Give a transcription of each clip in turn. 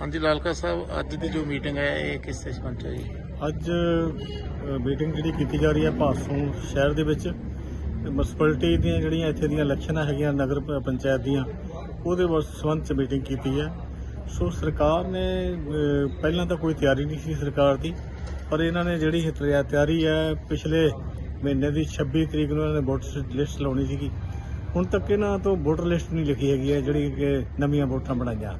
ਹਾਂਜੀ, ਲਾਲਕਾ ਸਾਹਿਬ, ਅੱਜ ਦੀ ਜੋ ਮੀਟਿੰਗ ਹੈ, ਇਹ ਕਿਸ ਤੇ ਸੰਬੰਧ ਹੈ ਜੀ? ਅੱਜ ਮੀਟਿੰਗ ਜਿਹੜੀ ਕੀਤੀ ਜਾ ਰਹੀ ਹੈ ਭਾਸੋਂ ਸ਼ਹਿਰ ਦੇ ਵਿੱਚ ਮਿਊਨਿਸਪੈਲਿਟੀ ਦੀਆਂ ਜਿਹੜੀਆਂ ਇੱਥੇ ਦੀਆਂ ਇਲੈਕਸ਼ਨਾਂ ਹੈਗੀਆਂ, ਨਗਰ ਪੰਚਾਇਤ ਦੀਆਂ, ਉਹਦੇ ਸੰਬੰਧ ਚ ਮੀਟਿੰਗ ਕੀਤੀ ਹੈ। ਸੋ ਸਰਕਾਰ ਨੇ ਪਹਿਲਾਂ ਤਾਂ ਕੋਈ ਤਿਆਰੀ ਨਹੀਂ ਸੀ ਸਰਕਾਰ ਦੀ, ਪਰ ਇਹਨਾਂ ਨੇ ਜਿਹੜੀ ਤਿਆਰੀ ਹੈ, ਪਿਛਲੇ ਮਹੀਨੇ ਦੀ 26 ਤਰੀਕ ਨੂੰ ਇਹਨਾਂ ਨੇ ਵੋਟਰ ਲਿਸਟ ਲਾਉਣੀ ਸੀਗੀ। ਹੁਣ ਤੱਕ ਇਹਨਾਂ ਤੋਂ ਵੋਟਰ ਲਿਸਟ ਨਹੀਂ ਲਿਖੀ ਹੈਗੀ ਹੈ, ਜਿਹੜੀ ਕਿ ਨਵੀਆਂ ਵੋਟਾਂ ਬਣਾਈਆਂ।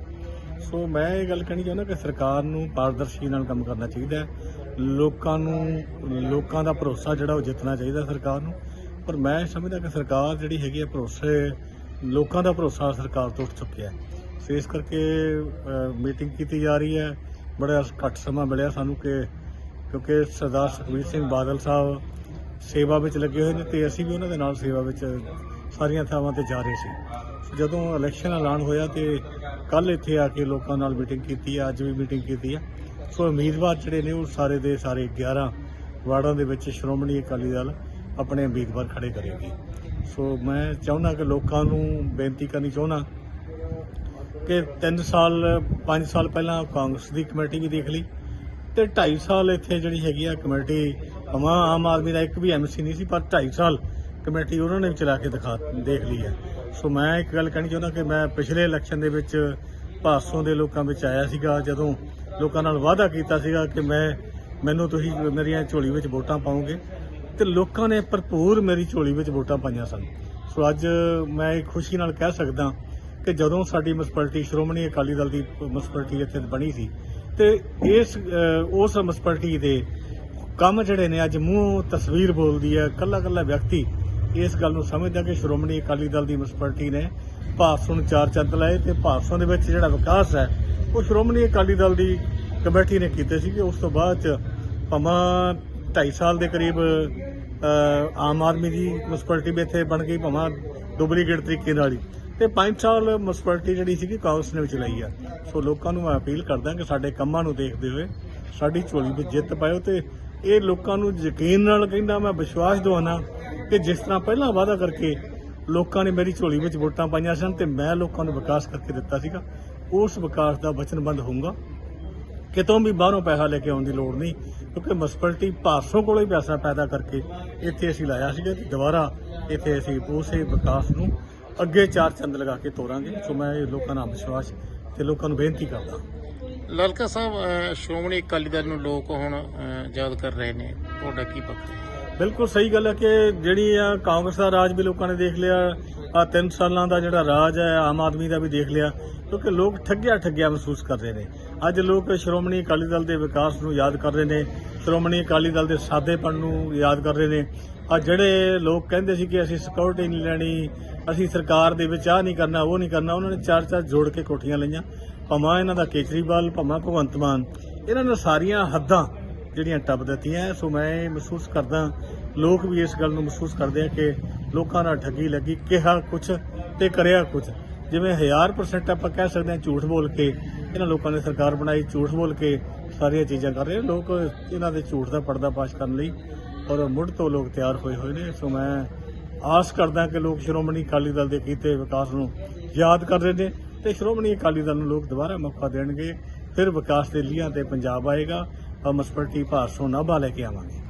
ਸੋ ਮੈਂ ਇਹ ਗੱਲ ਕਹਿਣੀ ਚਾਹੁੰਦਾ ਕਿ ਸਰਕਾਰ ਨੂੰ ਪਾਰਦਰਸ਼ੀ ਨਾਲ ਕੰਮ ਕਰਨਾ ਚਾਹੀਦਾ ਹੈ। ਲੋਕਾਂ ਨੂੰ, ਲੋਕਾਂ ਦਾ ਭਰੋਸਾ ਜਿਹੜਾ ਉਹ ਜਿੱਤਣਾ ਚਾਹੀਦਾ ਸਰਕਾਰ ਨੂੰ। ਪਰ ਮੈਂ ਸਮਝਦਾ ਕਿ ਸਰਕਾਰ ਜਿਹੜੀ ਹੈਗੀ ਹੈ ਭਰੋਸੇ, ਲੋਕਾਂ ਦਾ ਭਰੋਸਾ ਸਰਕਾਰ ਤੋਂ ਉੱਠ ਚੁੱਕਿਆ ਹੈ। ਸੋ ਇਸ ਕਰਕੇ ਮੀਟਿੰਗ ਕੀਤੀ ਜਾ ਰਹੀ ਹੈ। ਬੜਾ ਘੱਟ ਸਮਾਂ ਮਿਲਿਆ ਸਾਨੂੰ ਕਿ, ਕਿਉਂਕਿ ਸਰਦਾਰ ਸੁਖਬੀਰ ਸਿੰਘ ਬਾਦਲ ਸਾਹਿਬ ਸੇਵਾ ਵਿੱਚ ਲੱਗੇ ਹੋਏ ਨੇ ਤੇ ਅਸੀਂ ਵੀ ਉਹਨਾਂ ਦੇ ਨਾਲ ਸੇਵਾ ਵਿੱਚ ਸਾਰੀਆਂ ਥਾਵਾਂ ਤੇ ਜਾ ਰਹੇ ਸੀ। ਜਦੋਂ ਇਲੈਕਸ਼ਨ ਐਲਾਨ ਹੋਇਆ ਤੇ ਕੱਲ ਇੱਥੇ ਆ ਕੇ ਲੋਕਾਂ ਨਾਲ ਮੀਟਿੰਗ ਕੀਤੀ ਆ, ਅੱਜ ਵੀ ਮੀਟਿੰਗ ਕੀਤੀ ਆ। ਸੋ ਉਮੀਦਵਾਰ ਜਿਹੜੇ ਨੇ ਉਹ ਸਾਰੇ ਦੇ ਸਾਰੇ 11 ਵਾਰਡਾਂ ਦੇ ਵਿੱਚ ਸ਼੍ਰੋਮਣੀ ਅਕਾਲੀ ਦਲ ਆਪਣੇ ਉਮੀਦਵਾਰ ਖੜੇ ਕਰੇਗੀ। ਸੋ ਮੈਂ ਚਾਹੁੰਦਾ ਕਿ ਲੋਕਾਂ ਨੂੰ ਬੇਨਤੀ ਕਰਨੀ ਚਾਹੁੰਦਾ ਕਿ 3 ਸਾਲ 5 ਸਾਲ ਪਹਿਲਾਂ ਕਾਂਗਰਸ ਦੀ ਕਮੇਟੀ ਵੀ ਦੇਖ ਲਈ ਤੇ 2.5 ਸਾਲ ਇੱਥੇ ਜਿਹੜੀ ਹੈਗੀ ਆ ਕਮੇਟੀ ਹਮਾ ਆਮ ਆਦਮੀ ਦਾ ਇੱਕ ਵੀ ਐਮਸੀ ਨਹੀਂ ਸੀ, ਪਰ 2.5 ਸਾਲ ਕਮੇਟੀ ਉਹਨਾਂ ਨੇ ਵੀ ਚਲਾ ਕੇ ਦਿਖਾ ਦੇਖ ਲਈ ਹੈ। ਸੋ ਮੈਂ ਇੱਕ ਗੱਲ ਕਹਿਣੀ ਚਾਹੁੰਦਾ ਕਿ ਮੈਂ ਪਿਛਲੇ ਇਲੈਕਸ਼ਨ ਦੇ ਵਿੱਚ ਭਾਸੋਂ ਦੇ ਲੋਕਾਂ ਵਿੱਚ ਆਇਆ ਸੀਗਾ, ਜਦੋਂ ਲੋਕਾਂ ਨਾਲ ਵਾਅਦਾ ਕੀਤਾ ਸੀਗਾ ਕਿ ਮੈਂ, ਮੈਨੂੰ ਤੁਸੀਂ ਮੇਰੀਆਂ ਝੋਲੀ ਵਿੱਚ ਵੋਟਾਂ ਪਾਓਗੇ ਤੇ ਲੋਕਾਂ ਨੇ ਭਰਪੂਰ ਮੇਰੀ ਝੋਲੀ ਵਿੱਚ ਵੋਟਾਂ ਪਾਈਆਂ ਸਨ। ਸੋ ਅੱਜ ਮੈਂ ਇਹ ਖੁਸ਼ੀ ਨਾਲ ਕਹਿ ਸਕਦਾ ਕਿ ਜਦੋਂ ਸਾਡੀ ਮਿਊਨਿਸਪੈਲਿਟੀ ਸ਼੍ਰੋਮਣੀ ਅਕਾਲੀ ਦਲ ਦੀ ਮਿਊਨਿਸਪੈਲਿਟੀ ਇੱਥੇ ਬਣੀ ਸੀ ਤੇ ਇਸ ਉਸ ਮਿਊਨਿਸਪੈਲਿਟੀ ਦੇ ਕੰਮ ਜਿਹੜੇ ਨੇ, ਅੱਜ ਮੂੰਹ ਤਸਵੀਰ ਬੋਲਦੀ ਹੈ ਕੱਲਾ ਕੱਲਾ ਵਿਅਕਤੀ ਇਸ ਗੱਲ ਨੂੰ ਸਮਝਦਾ ਕਿ ਸ਼੍ਰੋਮਣੀ ਅਕਾਲੀ ਦਲ ਦੀ ਮਿਊਨਿਸਪੈਲਿਟੀ ਨੇ ਭਾਰਸੋਂ ਨੂੰ ਚਾਰ ਚੰਦ ਲਾਏ ਤੇ ਭਾਰਸੋਂ ਦੇ ਵਿੱਚ ਜਿਹੜਾ ਵਿਕਾਸ ਹੈ, ਉਹ ਸ਼੍ਰੋਮਣੀ ਅਕਾਲੀ ਦਲ ਦੀ ਕਮੇਟੀ ਨੇ ਕੀਤੇ ਸੀ ਕਿ ਉਸ ਤੋਂ ਬਾਅਦ ਚ ਭਾਵੇਂ 2.5 ਸਾਲ ਦੇ ਕਰੀਬ ਆਮ ਆਦਮੀ ਦੀ ਮਿਊਨਿਸਪੈਲਿਟੀ ਵੀ ਇੱਥੇ ਬਣ ਗਈ, ਭਾਵੇਂ ਡੁਪਲੀਕੇਟ ਤਰੀਕੇ ਨਾਲ ਹੀ। ਤੇ 5 ਸਾਲ ਮਿਊਨਿਸਪੈਲਿਟੀ ਜਿਹੜੀ ਸੀਗੀ, ਕਾਂਗਰਸ ਨੇ ਵੀ ਚਲਾਈ ਆ। ਸੋ ਲੋਕਾਂ ਨੂੰ ਮੈਂ ਅਪੀਲ ਕਰਦਾ ਕਿ ਸਾਡੇ ਕੰਮਾਂ ਨੂੰ ਦੇਖਦੇ ਹੋਏ ਸਾਡੀ ਝੋਲੀ ਵਿੱਚ ਜਿੱਤ ਪਾਇਓ ਤੇ ਇਹ ਲੋਕਾਂ ਨੂੰ ਯਕੀਨ ਨਾਲ ਕਹਿੰਦਾ, ਮੈਂ ਵਿਸ਼ਵਾਸ ਦਵਾਉਣਾ ਕਿ ਜਿਸ ਤਰ੍ਹਾਂ ਪਹਿਲਾਂ ਵਾਅਦਾ ਕਰਕੇ ਲੋਕਾਂ ਨੇ ਮੇਰੀ ਝੋਲੀ ਵਿੱਚ ਵੋਟਾਂ ਪਾਈਆਂ ਸਨ ਤੇ ਮੈਂ ਲੋਕਾਂ ਨੂੰ ਵਿਕਾਸ ਕਰਕੇ ਦਿੱਤਾ ਸੀਗਾ, ਉਸ ਵਿਕਾਸ ਦਾ ਵਚਨਬੰਦ ਹੋਊਗਾ। ਕਿਤੋਂ ਵੀ ਬਾਹਰੋਂ ਪੈਸਾ ਲੈ ਕੇ ਆਉਣ ਦੀ ਲੋੜ ਨਹੀਂ, ਕਿਉਂਕਿ ਮਿਊਨਿਸਪੈਲਿਟੀ ਭਾਰਸੋਂ ਕੋਲੋਂ ਹੀ ਪੈਸਾ ਪੈਦਾ ਕਰਕੇ ਇੱਥੇ ਅਸੀਂ ਲਾਇਆ ਸੀਗਾ ਤੇ ਦੁਬਾਰਾ ਇੱਥੇ ਅਸੀਂ ਉਸੇ ਵਿਕਾਸ ਨੂੰ ਅੱਗੇ ਚਾਰ ਚੰਦ ਲਗਾ ਕੇ ਤੋਰਾਂਗੇ। ਸੋ ਮੈਂ ਇਹ ਲੋਕਾਂ ਦਾ ਵਿਸ਼ਵਾਸ ਤੇ ਲੋਕਾਂ ਨੂੰ ਬੇਨਤੀ ਕਰਦਾ ਲਲਕਾ ਸਾਹਿਬ ਸ਼੍ਰੋਮਣੀ ਅਕਾਲੀ ਦਲ ਨੂੰ ਲੋਕ ਹੁਣ ਯਾਦ ਕਰ ਰਹੇ ਨੇ। ਤੁਹਾਡਾ ਕੀ ਪੱਖ ਹੈ? ਬਿਲਕੁਲ ਸਹੀ ਗੱਲ ਹੈ ਕਿ ਜਿਹੜੀ ਆ ਕਾਂਗਰਸ ਦਾ ਰਾਜ ਵੀ ਲੋਕਾਂ ਨੇ ਦੇਖ ਲਿਆ, ਆ ਤਿੰਨ ਸਾਲਾਂ ਦਾ ਜਿਹੜਾ ਰਾਜ ਹੈ, ਆਮ ਆਦਮੀ ਦਾ ਵੀ ਦੇਖ ਲਿਆ, ਕਿਉਂਕਿ ਲੋਕ ਠੱਗਿਆ ਠੱਗਿਆ ਮਹਿਸੂਸ ਕਰ ਰਹੇ ਨੇ। ਅੱਜ ਲੋਕ ਸ਼੍ਰੋਮਣੀ ਅਕਾਲੀ ਦਲ ਦੇ ਵਿਕਾਸ ਨੂੰ ਯਾਦ ਕਰ ਰਹੇ ਨੇ, ਸ਼੍ਰੋਮਣੀ ਅਕਾਲੀ ਦਲ ਦੇ ਸਾਦੇਪਣ ਨੂੰ ਯਾਦ ਕਰ ਰਹੇ ਨੇ। ਆ ਜਿਹੜੇ ਲੋਕ ਕਹਿੰਦੇ ਸੀ ਕਿ ਅਸੀਂ ਸਿਕਿਉਰਿਟੀ ਨਹੀਂ ਲੈਣੀ, ਅਸੀਂ ਸਰਕਾਰ ਦੇ ਵਿੱਚ ਆ ਨਹੀਂ ਕਰਨਾ, ਉਹ ਨਹੀਂ ਕਰਨਾ, ਉਹਨਾਂ ਨੇ ਚਾਰ ਚਾਰ ਜੋੜ ਕੇ ਕੋਠੀਆਂ ਲਈਆਂ। ਭਾਵੇਂ ਇਹਨਾਂ ਦਾ ਕੇਜਰੀਵਾਲ, ਭਾਵੇਂ ਭਗਵੰਤ ਮਾਨ, ਇਹਨਾਂ ਨੇ ਸਾਰੀਆਂ ਹੱਦਾਂ ਜਿਹੜੀਆਂ ਟੱਪ ਦਿੱਤੀਆਂ, ਸੋ ਮੈਂ ਇਹ ਮਹਿਸੂਸ ਕਰਦਾ, ਲੋਕ ਵੀ ਇਸ ਗੱਲ ਨੂੰ ਮਹਿਸੂਸ ਕਰਦੇ ਆ ਕਿ ਲੋਕਾਂ ਨਾਲ ਠੱਗੀ ਲੱਗੀ, ਕਿਹਾ ਕੁਝ ਤੇ ਕਰਿਆ ਕੁਝ ਜਿਵੇਂ 1000% ਆਪਾਂ ਕਹਿ ਸਕਦੇ ਹਾਂ ਝੂਠ ਬੋਲ ਕੇ, ਇਹਨਾਂ ਲੋਕਾਂ ਨੇ ਸਰਕਾਰ ਬਣਾਈ, ਝੂਠ ਬੋਲ ਕੇ ਸਾਰੀਆਂ ਚੀਜ਼ਾਂ ਕਰ ਰਹੇ ਲੋਕ ਇਹਨਾਂ ਦੇ ਝੂਠ ਦਾ ਪਰਦਾਫਾਸ਼ ਕਰਨ ਲਈ ਔਰ ਮੁੱਢ ਤੋਂ ਲੋਕ ਤਿਆਰ ਹੋਏ ਹੋਏ ਨੇ। ਸੋ ਮੈਂ ਆਸ ਕਰਦਾ ਕਿ ਲੋਕ ਸ਼੍ਰੋਮਣੀ ਅਕਾਲੀ ਦਲ ਦੇ ਕੀਤੇ ਵਿਕਾਸ ਨੂੰ ਯਾਦ ਕਰ ਰਹੇ ਨੇ ਤੇ ਸ਼੍ਰੋਮਣੀ ਅਕਾਲੀ ਦਲ ਨੂੰ ਲੋਕ ਦੁਬਾਰਾ ਮੌਕਾ ਦੇਣਗੇ। ਫਿਰ ਵਿਕਾਸ ਦੇ ਲੀਹਾਂ ਤੇ ਪੰਜਾਬ ਆਏਗਾ। ਔਰ ਮਸਪਰਟੀ ਭਾਰਸੋਂ ਨਾਭਾ ਲੈ ਕੇ ਆਵਾਂਗੇ।